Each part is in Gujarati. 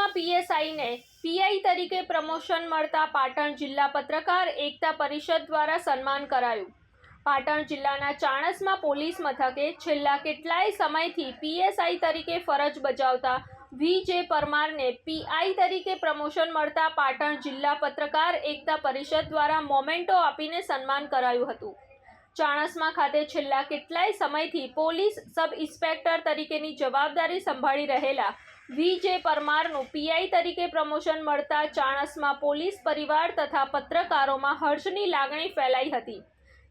ચાણસમાં પીએસઆઈને પીઆઈ તરીકે પ્રમોશન મળતા પાટણ જિલ્લા પત્રકાર એકતા પરિષદ દ્વારા સન્માન કરાયું. પાટણ જિલ્લાના ચાણસમાં પોલીસ મથકે છેલ્લા કેટલાય સમયથી પીએસઆઈ તરીકે ફરજ બજાવતા વી જે પરમારને પીઆઈ તરીકે પ્રમોશન મળતા પાટણ જિલ્લા પત્રકાર એકતા પરિષદ દ્વારા મોમેન્ટો આપીને સન્માન કરાયું હતું. ચાણસમા ખાતે છેલ્લા કેટલાય સમયથી પોલીસ સબ ઇન્સ્પેક્ટર તરીકેની જવાબદારી સંભાળી રહેલા વી જે પરમારનું પીઆઈ તરીકે પ્રમોશન મળતા ચાણસમાં પોલીસ પરિવાર તથા પત્રકારોમાં હર્ષની લાગણી ફેલાઈ હતી.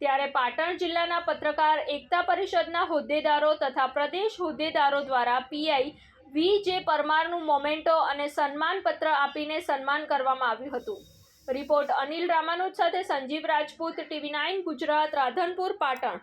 ત્યારે પાટણ જિલ્લાના પત્રકાર એકતા પરિષદના હોદ્દેદારો તથા પ્રદેશ હોદ્દેદારો દ્વારા પીઆઈ વી જે પરમારનું મોમેન્ટો અને સન્માનપત્ર આપીને સન્માન કરવામાં આવ્યું હતું. રિપોર્ટ અનિલ રામાનુજ સાથે સંજીવ રાજપૂત, ટીવી નાઇન ગુજરાત, રાધનપુર, પાટણ.